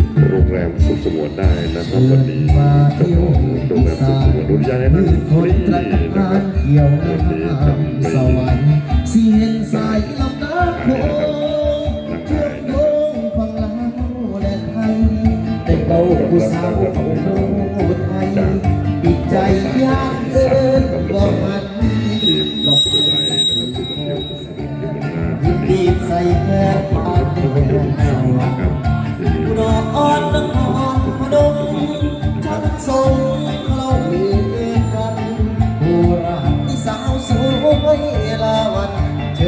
ตโรงแรมสุขสงวนได้นะครับวันนี้เจ้าของโรงแรมสุขสงวนอุทยานให่งชาติมืดฟคนรีตระนะครับวันนี้น้ทำไปำสวรรค์สีเห็นสายลำน้ำโขงเชื่อมโยงฝั่งลาวและไทยแต่เบาผู้สาวผู้ไทย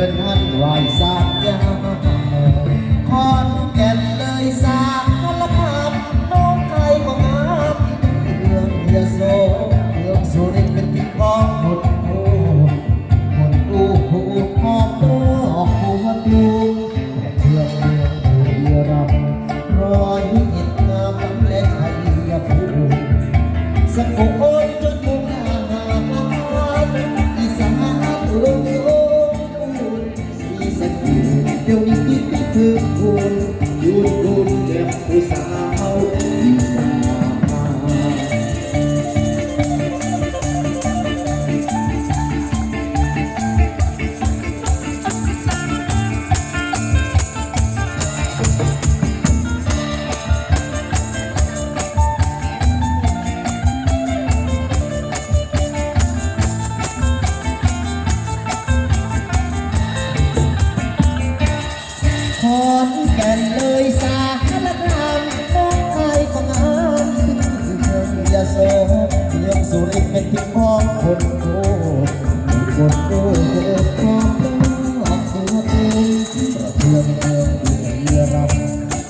ชิญท่านไหวสากยาขอนแก่นเลยสากละคำน้องไทยก็งามเมืองยโสเมืองสุรินทร์เป็นที่ของหมดโอ้คนอู้ผู้หอมตัวผู้มาตูมแต่เพื่อนเมืองบุรีรัมย์รอยหินงามล้ำและชัยภูมิสกุล คิดไม่คือคุณยูนดูนเก็บผู้สาว อนแก่นเลยสารคามน้องไทยก็งามเมืองยโสเมืองสุรินทร์เป็นที่ของคนโง่คนโง่ของโลกตัวเองประเทืองเมืองบุรีรัม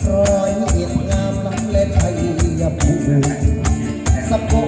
ร้อยเอ็ดงามล้ำและชัยภูมิสกลจ